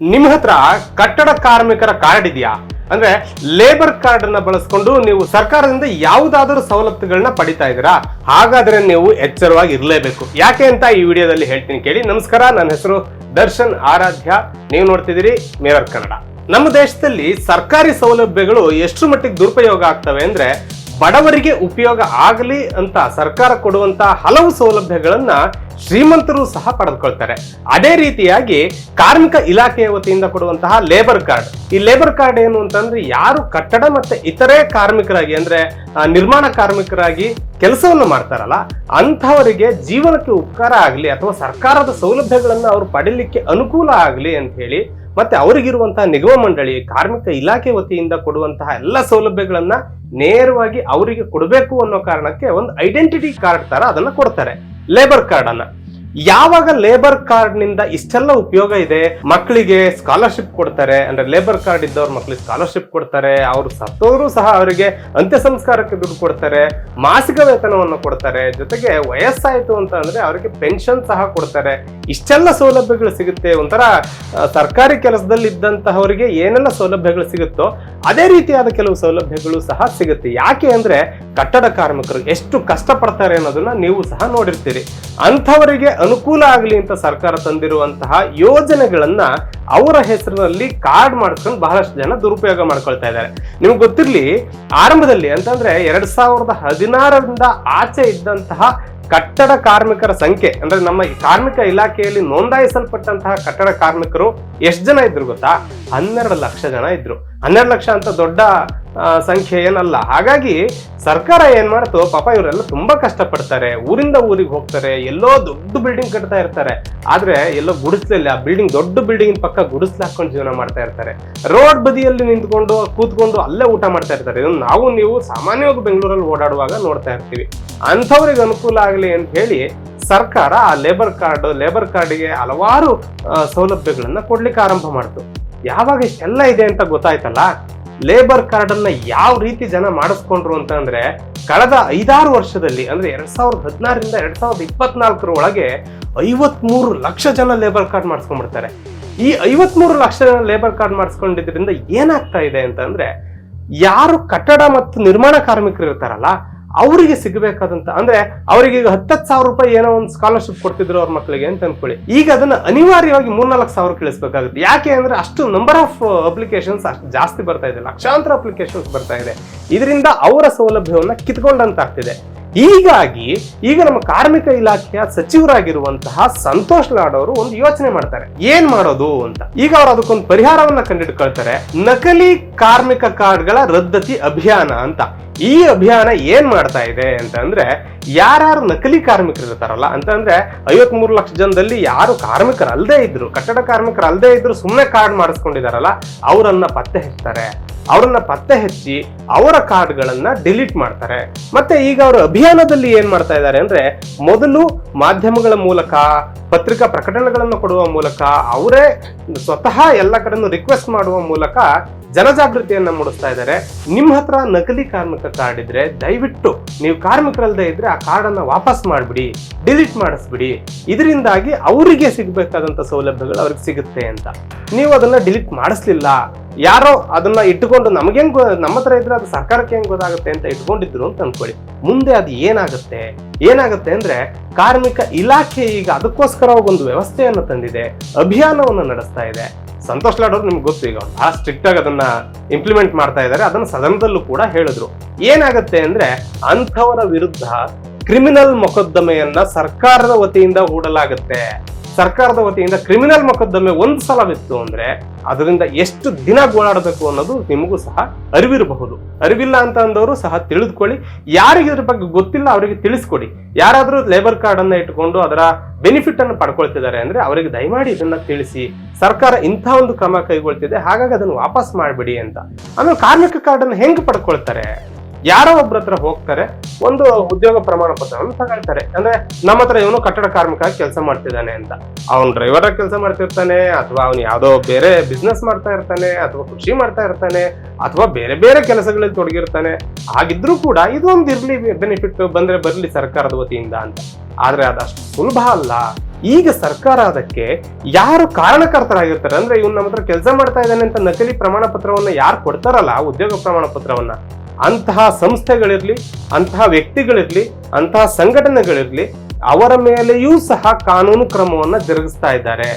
ನಿಮ್ಮ ಹತ್ರ ಕಟ್ಟಡ ಕಾರ್ಮಿಕರ ಕಾರ್ಡ್ ಇದೆಯಾ? ಅಂದ್ರೆ ಲೇಬರ್ ಕಾರ್ಡ್ ಅನ್ನ ಬಳಸ್ಕೊಂಡು ನೀವು ಸರ್ಕಾರದಿಂದ ಯಾವುದಾದರೂ ಸವಲತ್ತುಗಳನ್ನ ಪಡಿತಾ ಇದ್ದೀರಾ? ಹಾಗಾದ್ರೆ ನೀವು ಎಚ್ಚರವಾಗಿ ಇರಲೇಬೇಕು ಯಾಕೆ ಅಂತ ಈ ವಿಡಿಯೋದಲ್ಲಿ ಹೇಳ್ತೀನಿ ಕೇಳಿ. ನಮಸ್ಕಾರ, ನನ್ನ ಹೆಸರು ದರ್ಶನ್ ಆರಾಧ್ಯ. ನೀವು ನೋಡ್ತಿದ್ದೀರಿ ಮೇರರ್ ಕನ್ನಡ. ನಮ್ಮ ದೇಶದಲ್ಲಿ ಸರ್ಕಾರಿ ಸೌಲಭ್ಯಗಳು ಎಷ್ಟು ಮಟ್ಟಿಗೆ ದುರುಪಯೋಗ ಆಗ್ತವೆ ಅಂದ್ರೆ ಬಡವರಿಗೆ ಉಪಯೋಗ ಆಗಲಿ ಅಂತ ಸರ್ಕಾರ ಕೊಡುವಂತ ಹಲವು ಸೌಲಭ್ಯಗಳನ್ನ ಶ್ರೀಮಂತರು ಸಹ ಪಡೆದುಕೊಳ್ತಾರೆ. ಅದೇ ರೀತಿಯಾಗಿ ಕಾರ್ಮಿಕ ಇಲಾಖೆಯ ವತಿಯಿಂದ ಕೊಡುವಂತಹ ಲೇಬರ್ ಕಾರ್ಡ್ ಈ ಲೇಬರ್ ಕಾರ್ಡ್ ಏನು ಅಂತಂದ್ರೆ ಯಾರು ಕಟ್ಟಡ ಮತ್ತೆ ಇತರೆ ಕಾರ್ಮಿಕರಾಗಿ ಅಂದ್ರೆ ನಿರ್ಮಾಣ ಕಾರ್ಮಿಕರಾಗಿ ಕೆಲಸವನ್ನು ಮಾಡ್ತಾರಲ್ಲ, ಅಂಥವರಿಗೆ ಜೀವನಕ್ಕೆ ಉಪಕಾರ ಆಗಲಿ ಅಥವಾ ಸರ್ಕಾರದ ಸೌಲಭ್ಯಗಳನ್ನು ಅವರು ಪಡೀಲಿಕ್ಕೆ ಅನುಕೂಲ ಆಗಲಿ ಅಂತ ಹೇಳಿ ಮತ್ತೆ ಅವರಿಗಿರುವಂತಹ ನಿಗಮ ಮಂಡಳಿ, ಕಾರ್ಮಿಕ ಇಲಾಖೆ ವತಿಯಿಂದ ಕೊಡುವಂತಹ ಎಲ್ಲ ಸೌಲಭ್ಯಗಳನ್ನ ನೇರವಾಗಿ ಅವರಿಗೆ ಕೊಡಬೇಕು ಅನ್ನೋ ಕಾರಣಕ್ಕೆ ಒಂದು ಐಡೆಂಟಿಟಿ ಕಾರ್ಡ್ ತರ ಅದನ್ನ ಕೊಡ್ತಾರೆ. ಲೇಬರ್ ಕಾರ್ಡ್ ಅನ್ನ. ಯಾವಾಗ ಲೇಬರ್ ಕಾರ್ಡ್ನಿಂದ ಇಷ್ಟೆಲ್ಲ ಉಪಯೋಗ ಇದೆ? ಮಕ್ಕಳಿಗೆ ಸ್ಕಾಲರ್ಶಿಪ್ ಕೊಡ್ತಾರೆ. ಅಂದ್ರೆ ಲೇಬರ್ ಕಾರ್ಡ್ ಇದ್ದವ್ರ ಮಕ್ಕಳಿಗೆ ಸ್ಕಾಲರ್ಶಿಪ್ ಕೊಡ್ತಾರೆ. ಅವ್ರು ಸತ್ತೋರು ಸಹ ಅವರಿಗೆ ಅಂತ್ಯ ಸಂಸ್ಕಾರಕ್ಕೆ ದುಡ್ಡು ಕೊಡ್ತಾರೆ. ಮಾಸಿಕ ವೇತನವನ್ನು ಕೊಡ್ತಾರೆ. ಜೊತೆಗೆ ವಯಸ್ಸಾಯ್ತು ಅಂತ ಅಂದ್ರೆ ಅವರಿಗೆ ಪೆನ್ಷನ್ ಸಹ ಕೊಡ್ತಾರೆ. ಇಷ್ಟೆಲ್ಲ ಸೌಲಭ್ಯಗಳು ಸಿಗುತ್ತೆ. ಒಂಥರ ಸರ್ಕಾರಿ ಕೆಲಸದಲ್ಲಿ ಇದ್ದಂತಹವರಿಗೆ ಏನೆಲ್ಲ ಸೌಲಭ್ಯಗಳು ಸಿಗುತ್ತೋ ಅದೇ ರೀತಿಯಾದ ಕೆಲವು ಸೌಲಭ್ಯಗಳು ಸಹ ಸಿಗುತ್ತೆ. ಯಾಕೆ ಅಂದ್ರೆ ಕಟ್ಟಡ ಕಾರ್ಮಿಕರು ಎಷ್ಟು ಕಷ್ಟಪಡ್ತಾರೆ ಅನ್ನೋದನ್ನ ನೀವು ಸಹ ನೋಡಿರ್ತೀರಿ. ಅಂಥವರಿಗೆ ಅನುಕೂಲ ಆಗಲಿ ಅಂತ ಸರ್ಕಾರ ತಂದಿರುವಂತಹ ಯೋಜನೆಗಳನ್ನ ಅವರ ಹೆಸರಿನಲ್ಲಿ ಕಾರ್ಡ್ ಮಾಡ್ಕೊಂಡು ಬಹಳಷ್ಟು ಜನ ದುರುಪಯೋಗ ಮಾಡ್ಕೊಳ್ತಾ ಇದ್ದಾರೆ. ನಿಮ್ಗೆ ಗೊತ್ತಿರಲಿ, ಆರಂಭದಲ್ಲಿ ಅಂತಂದ್ರೆ ಎರಡ್ ಸಾವಿರದ ಹದಿನಾರರಿಂದ ಆಚೆ ಇದ್ದಂತಹ ಕಟ್ಟಡ ಕಾರ್ಮಿಕರ ಸಂಖ್ಯೆ, ಅಂದ್ರೆ ನಮ್ಮ ಕಾರ್ಮಿಕ ಇಲಾಖೆಯಲ್ಲಿ ನೋಂದಾಯಿಸಲ್ಪಟ್ಟಂತಹ ಕಟ್ಟಡ ಕಾರ್ಮಿಕರು ಎಷ್ಟು ಜನ ಇದ್ರು ಗೊತ್ತಾ? ಹನ್ನೆರಡು ಲಕ್ಷ ಜನ ಇದ್ರು. ಹನ್ನೆರಡು ಲಕ್ಷ ಅಂತ ದೊಡ್ಡ ಸಂಖ್ಯೆ ಏನಲ್ಲ. ಹಾಗಾಗಿ ಸರ್ಕಾರ ಏನ್ ಮಾಡ್ತು? ಪಾಪ ಇವರೆಲ್ಲ ತುಂಬಾ ಕಷ್ಟಪಡ್ತಾರೆ. ಊರಿಂದ ಊರಿಗೆ ಹೋಗ್ತಾರೆ. ಎಲ್ಲೋ ದೊಡ್ಡ ಬಿಲ್ಡಿಂಗ್ ಕಟ್ತಾ ಇರ್ತಾರೆ. ಆದ್ರೆ ಎಲ್ಲೋ ಗುಡಿಸ್ಲಲ್ಲಿ. ಆ ಬಿಲ್ಡಿಂಗ್ ದೊಡ್ಡ ಬಿಲ್ಡಿಂಗ್ ಪಕ್ಕ ಗುಡಿಸ್ಲು ಹಾಕೊಂಡು ಜೀವನ ಮಾಡ್ತಾ ಇರ್ತಾರೆ. ರೋಡ್ ಬದಿಯಲ್ಲಿ ನಿಂತ್ಕೊಂಡು, ಕೂತ್ಕೊಂಡು ಅಲ್ಲೇ ಊಟ ಮಾಡ್ತಾ ಇರ್ತಾರೆ. ಇದನ್ನು ನಾವು ನೀವು ಸಾಮಾನ್ಯವಾಗಿ ಬೆಂಗಳೂರಲ್ಲಿ ಓಡಾಡುವಾಗ ನೋಡ್ತಾ ಇರ್ತೀವಿ. ಅಂಥವ್ರಿಗೆ ಅನುಕೂಲ ಆಗಲಿ ಅಂತ ಹೇಳಿ ಸರ್ಕಾರ ಆ ಲೇಬರ್ ಕಾರ್ಡ್ ಲೇಬರ್ ಕಾರ್ಡ್ಗೆ ಹಲವಾರು ಸೌಲಭ್ಯಗಳನ್ನು ಕೊಡ್ಲಿಕ್ಕೆ ಆರಂಭ ಮಾಡ್ತು. ಯಾವಾಗ ಇಷ್ಟೆಲ್ಲ ಇದೆ ಅಂತ ಗೊತ್ತಾಯ್ತಲ್ಲ? ಲೇಬರ್ ಕಾರ್ಡ್ ಅನ್ನ ಯಾವ ರೀತಿ ಜನ ಮಾಡಿಸ್ಕೊಂಡ್ರು ಅಂತ ಅಂದ್ರೆ ಕಳೆದ ಐದಾರು ವರ್ಷದಲ್ಲಿ, ಅಂದ್ರೆ ಎರಡ್ ಸಾವಿರದ ಹದಿನಾರರಿಂದ ಎರಡ್ ಸಾವಿರದ ಇಪ್ಪತ್ನಾಲ್ಕರ ಒಳಗೆ ಐವತ್ಮೂರು ಲಕ್ಷ ಜನ ಲೇಬರ್ ಕಾರ್ಡ್ ಮಾಡಿಸ್ಕೊಂಡ್ಬಿಡ್ತಾರೆ. ಈ ಐವತ್ಮೂರು ಲಕ್ಷ ಜನ ಲೇಬರ್ ಕಾರ್ಡ್ ಮಾಡಿಸ್ಕೊಂಡಿದ್ರಿಂದ ಏನಾಗ್ತಾ ಇದೆ ಅಂತ ಅಂದ್ರೆ, ಯಾರು ಕಟ್ಟಡ ಮತ್ತು ನಿರ್ಮಾಣ ಕಾರ್ಮಿಕರು ಇರ್ತಾರಲ್ಲ, ಅವರಿಗೆ ಸಿಗಬೇಕಾದಂತ ಅಂದ್ರೆ ಅವರಿಗೆ ಈಗ ಹತ್ತತ್ತು ಸಾವಿರ ರೂಪಾಯಿ ಏನೋ ಒಂದು ಸ್ಕಾಲರ್ಶಿಪ್ ಕೊಡ್ತಿದ್ರು ಅವ್ರ ಮಕ್ಕಳಿಗೆ ಅಂತ ಅನ್ಕೊಳ್ಳಿ. ಈಗ ಅದನ್ನ ಅನಿವಾರ್ಯವಾಗಿ ಮೂರ್ನಾಲ್ಕು ಸಾವಿರ ಕಳಿಸ್ಬೇಕಾಗುತ್ತೆ. ಯಾಕೆ ಅಂದ್ರೆ ಅಷ್ಟು ನಂಬರ್ ಆಫ್ ಅಪ್ಲಿಕೇಶನ್ಸ್ ಅಷ್ಟು ಜಾಸ್ತಿ ಬರ್ತಾ ಇದೆ. ಲಕ್ಷಾಂತರ ಅಪ್ಲಿಕೇಶನ್ಸ್ ಬರ್ತಾ ಇದೆ. ಇದರಿಂದ ಅವರ ಸೌಲಭ್ಯವನ್ನ ಕಿತ್ಕೊಂಡಂತಾಗ್ತಿದೆ. ಹೀಗಾಗಿ ಈಗ ನಮ್ಮ ಕಾರ್ಮಿಕ ಇಲಾಖೆಯ ಸಚಿವರಾಗಿರುವಂತಹ ಸಂತೋಷ್ ಲಾಡ್ ಅವರು ಒಂದು ಯೋಚನೆ ಮಾಡ್ತಾರೆ. ಏನ್ ಮಾಡೋದು ಅಂತ. ಈಗ ಅವರು ಅದಕ್ಕೊಂದು ಪರಿಹಾರವನ್ನ ಕಂಡಿಡ್ಕೊಳ್ತಾರೆ. ನಕಲಿ ಕಾರ್ಮಿಕ ಕಾರ್ಡ್ಗಳ ರದ್ದತಿ ಅಭಿಯಾನ ಅಂತ. ಈ ಅಭಿಯಾನ ಏನ್ ಮಾಡ್ತಾ ಇದೆ ಅಂತಂದ್ರೆ ಯಾರ್ಯಾರು ನಕಲಿ ಕಾರ್ಮಿಕರು ಇರ್ತಾರಲ್ಲ ಅಂತಂದ್ರೆ ಐವತ್ ಮೂರು ಲಕ್ಷ ಜನದಲ್ಲಿ ಯಾರು ಕಾರ್ಮಿಕರು ಅಲ್ಲದೆ ಇದ್ರು, ಕಟ್ಟಡ ಕಾರ್ಮಿಕರು ಅಲ್ಲದೆ ಇದ್ರು ಸುಮ್ಮನೆ ಕಾರ್ಡ್ ಮಾಡಿಸ್ಕೊಂಡಿದಾರಲ್ಲ, ಅವರನ್ನ ಪತ್ತೆ ಹಚ್ತಾರೆ. ಅವರನ್ನ ಪತ್ತೆ ಹಚ್ಚಿ ಅವರ ಕಾರ್ಡ್ಗಳನ್ನ ಡಿಲೀಟ್ ಮಾಡ್ತಾರೆ. ಮತ್ತೆ ಈಗ ಅವರು ಅಭಿಯಾನದಲ್ಲಿ ಏನ್ ಮಾಡ್ತಾ ಇದ್ದಾರೆ ಅಂದ್ರೆ ಮೊದಲು ಮಾಧ್ಯಮಗಳ ಮೂಲಕ, ಪತ್ರಿಕಾ ಪ್ರಕಟಣೆಗಳನ್ನು ಕೊಡುವ ಮೂಲಕ, ಅವರೇ ಸ್ವತಃ ಎಲ್ಲ ಕಡೆನೂ ರಿಕ್ವೆಸ್ಟ್ ಮಾಡುವ ಮೂಲಕ ಜನಜಾಗೃತಿಯನ್ನ ಮೂಡಿಸ್ತಾ ಇದ್ದಾರೆ. ನಿಮ್ಮ ಹತ್ರ ನಕಲಿ ಕಾರ್ಮಿಕ ಕಾರ್ಡ್ ಇದ್ರೆ ದಯವಿಟ್ಟು ನೀವು ಕಾರ್ಮಿಕರಲ್ಲದೆ ಇದ್ರೆ ಆ ಕಾರ್ಡನ್ನು ವಾಪಸ್ ಮಾಡ್ಬಿಡಿ, ಡಿಲೀಟ್ ಮಾಡಿಸ್ಬಿಡಿ. ಇದರಿಂದಾಗಿ ಅವರಿಗೆ ಸಿಗಬೇಕಾದಂಥ ಸೌಲಭ್ಯಗಳು ಅವ್ರಿಗೆ ಸಿಗುತ್ತೆ ಅಂತ. ನೀವು ಅದನ್ನ ಡಿಲೀಟ್ ಮಾಡಿಸ್ಲಿಲ್ಲ ಯಾರೋ ಅದನ್ನ ಇಟ್ಟುಕೊಂಡು ನಮಗೆ ನಮ್ಮ ಹತ್ರ ಇದ್ರೆ ಅದು ಸರ್ಕಾರಕ್ಕೆ ಹೆಂಗ್ ಗೊತ್ತಾಗುತ್ತೆ ಅಂತ ಇಟ್ಕೊಂಡಿದ್ರು ಅಂತ ಅನ್ಕೊಳ್ಳಿ. ಮುಂದೆ ಅದು ಏನಾಗುತ್ತೆ? ಏನಾಗುತ್ತೆ ಅಂದ್ರೆ ಕಾರ್ಮಿಕ ಇಲಾಖೆ ಈಗ ಅದಕ್ಕೋಸ್ಕರ ಒಂದು ವ್ಯವಸ್ಥೆಯನ್ನು ತಂದಿದೆ, ಅಭಿಯಾನವನ್ನು ನಡೆಸ್ತಾ ಇದೆ. ಸಂತೋಷ್ ಲಾಡ್ ನಿಮ್ಗೆ ಗೊತ್ತು, ಈಗ ಬಹಳ ಸ್ಟ್ರಿಕ್ಟ್ ಆಗಿ ಅದನ್ನ ಇಂಪ್ಲಿಮೆಂಟ್ ಮಾಡ್ತಾ ಇದ್ದಾರೆ ಅದನ್ನ ಸದನದಲ್ಲೂ ಕೂಡ ಹೇಳಿದ್ರು. ಏನಾಗುತ್ತೆ ಅಂದ್ರೆ ಅಂಥವರ ವಿರುದ್ಧ ಕ್ರಿಮಿನಲ್ ಮೊಕದ್ದಮೆಯನ್ನ ಸರ್ಕಾರದ ವತಿಯಿಂದ ಹೂಡಲಾಗುತ್ತೆ. ಸರ್ಕಾರದ ವತಿಯಿಂದ ಕ್ರಿಮಿನಲ್ ಮೊಕದ್ದಮೆ ಒಂದು ಸಲ ಬಿತ್ತು ಅಂದ್ರೆ ಅದರಿಂದ ಎಷ್ಟು ದಿನ ಗೋಳಾಡಬೇಕು ಅನ್ನೋದು ನಿಮಗೂ ಸಹ ಅರಿವಿರಬಹುದು. ಅರಿವಿಲ್ಲ ಅಂತ ಅಂದವರು ಸಹ ತಿಳಿದುಕೊಳ್ಳಿ. ಯಾರಿಗೆ ಇದ್ರ ಬಗ್ಗೆ ಗೊತ್ತಿಲ್ಲ ಅವರಿಗೆ ತಿಳಿಸ್ಕೊಡಿ. ಯಾರಾದರೂ ಲೇಬರ್ ಕಾರ್ಡ್ ಅನ್ನ ಇಟ್ಕೊಂಡು ಅದರ ಬೆನಿಫಿಟ್ ಅನ್ನು ಪಡ್ಕೊಳ್ತಿದ್ದಾರೆ ಅಂದ್ರೆ ಅವರಿಗೆ ದಯಮಾಡಿ ಇದನ್ನ ತಿಳಿಸಿ. ಸರ್ಕಾರ ಇಂಥ ಒಂದು ಕ್ರಮ ಕೈಗೊಳ್ತಿದೆ, ಹಾಗಾಗಿ ಅದನ್ನು ವಾಪಸ್ ಮಾಡ್ಬಿಡಿ ಅಂತ. ಆಮೇಲೆ ಕಾರ್ಮಿಕ ಕಾರ್ಡ್ ಅನ್ನು ಹೆಂಗ್ ಪಡ್ಕೊಳ್ತಾರೆ? ಯಾರೋ ಒಬ್ರ ಹತ್ರ ಹೋಗ್ತಾರೆ ಒಂದು ಉದ್ಯೋಗ ಪ್ರಮಾಣ ಪತ್ರವನ್ನು ತಗೊಳ್ತಾರೆ ಅಂದ್ರೆ ನಮ್ಮ ಹತ್ರ ಇವನು ಕಟ್ಟಡ ಕಾರ್ಮಿಕ ಕೆಲಸ ಮಾಡ್ತಿದ್ದಾನೆ ಅಂತ. ಅವನು ಡ್ರೈವರ್ ಕೆಲಸ ಮಾಡ್ತಿರ್ತಾನೆ, ಅಥವಾ ಅವನು ಯಾವುದೋ ಬೇರೆ ಬಿಸ್ನೆಸ್ ಮಾಡ್ತಾ ಇರ್ತಾನೆ, ಅಥವಾ ಕೃಷಿ ಮಾಡ್ತಾ ಇರ್ತಾನೆ, ಅಥವಾ ಬೇರೆ ಬೇರೆ ಕೆಲಸಗಳಲ್ಲಿ ತೊಡಗಿರ್ತಾನೆ. ಆಗಿದ್ರೂ ಕೂಡ ಇದೊಂದು ಇರ್ಲಿ ಬೆನಿಫಿಟ್ ಬಂದ್ರೆ ಬರ್ಲಿ ಸರ್ಕಾರದ ವತಿಯಿಂದ ಅಂತ. ಆದ್ರೆ ಅದಷ್ಟು ಸುಲಭ ಅಲ್ಲ. ಈಗ ಸರ್ಕಾರ ಅದಕ್ಕೆ ಯಾರು ಕಾರಣಕರ್ತರಾಗಿರ್ತಾರೆ, ಅಂದ್ರೆ ಇವ್ನು ನಮ್ಮ ಹತ್ರ ಕೆಲಸ ಮಾಡ್ತಾ ಇದ್ದಾನೆ ಅಂತ ನಕಲಿ ಪ್ರಮಾಣ ಪತ್ರವನ್ನ ಯಾರು ಕೊಡ್ತಾರಲ್ಲ, ಉದ್ಯೋಗ ಪ್ರಮಾಣ ಪತ್ರವನ್ನ. ಅಂತಹ ಸಂಸ್ಥೆಗಳಿರಲಿ, ಅಂತಹ ವ್ಯಕ್ತಿಗಳಿರಲಿ, ಅಂತಹ ಸಂಘಟನೆಗಳಿರಲಿ ಅವರ ಮೇಲೆಯೂ ಸಹ ಕಾನೂನು ಕ್ರಮವನ್ನು ಜರುಗಿಸ್ತಾ ಇದ್ದಾರೆ.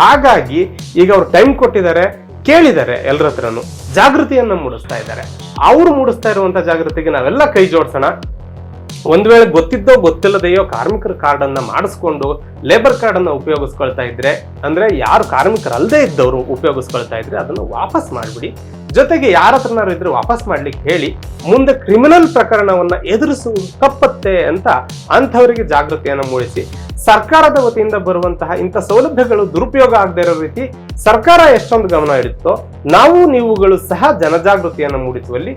ಹಾಗಾಗಿ ಈಗ ಅವ್ರು ಟೈಮ್ ಕೊಟ್ಟಿದ್ದಾರೆ, ಕೇಳಿದ್ದಾರೆ ಎಲ್ಲರ ಹತ್ರನು, ಜಾಗೃತಿಯನ್ನ ಮೂಡಿಸ್ತಾ ಇದ್ದಾರೆ. ಅವರು ಮೂಡಿಸ್ತಾ ಇರುವಂತ ಜಾಗೃತಿಗೆ ನಾವೆಲ್ಲ ಕೈ ಜೋಡಿಸೋಣ. ಒಂದ್ ವೇಳೆ ಗೊತ್ತಿದ್ದೋ ಗೊತ್ತಿಲ್ಲದೆಯೋ ಕಾರ್ಮಿಕರ ಕಾರ್ಡ್ ಅನ್ನ ಮಾಡಿಸ್ಕೊಂಡು ಲೇಬರ್ ಕಾರ್ಡ್ ಅನ್ನ ಉಪಯೋಗಿಸ್ಕೊಳ್ತಾ ಇದ್ರೆ, ಅಂದ್ರೆ ಯಾರು ಕಾರ್ಮಿಕರಲ್ಲದೆ ಇದ್ದವರು ಉಪಯೋಗಿಸ್ಕೊಳ್ತಾ ಇದ್ರೆ ಅದನ್ನು ವಾಪಸ್ ಮಾಡ್ಬಿಡಿ. ಜೊತೆಗೆ ಯಾರ ಹತ್ರನಾರು ಇದ್ರೆ ವಾಪಸ್ ಮಾಡ್ಲಿಕ್ಕೆ ಹೇಳಿ, ಮುಂದೆ ಕ್ರಿಮಿನಲ್ ಪ್ರಕರಣವನ್ನ ಎದುರಿಸುವುದು ತಪ್ಪತ್ತೆ ಅಂತ ಅಂಥವರಿಗೆ ಜಾಗೃತಿಯನ್ನು ಮೂಡಿಸಿ. ಸರ್ಕಾರದ ವತಿಯಿಂದ ಬರುವಂತಹ ಇಂಥ ಸೌಲಭ್ಯಗಳು ದುರುಪಯೋಗ ಆಗದೆ ಇರೋ ರೀತಿ ಸರ್ಕಾರ ಎಷ್ಟೊಂದು ಗಮನ ಇಡುತ್ತೋ, ನಾವು ನೀವುಗಳು ಸಹ ಜನಜಾಗೃತಿಯನ್ನು ಮೂಡಿಸುವಲ್ಲಿ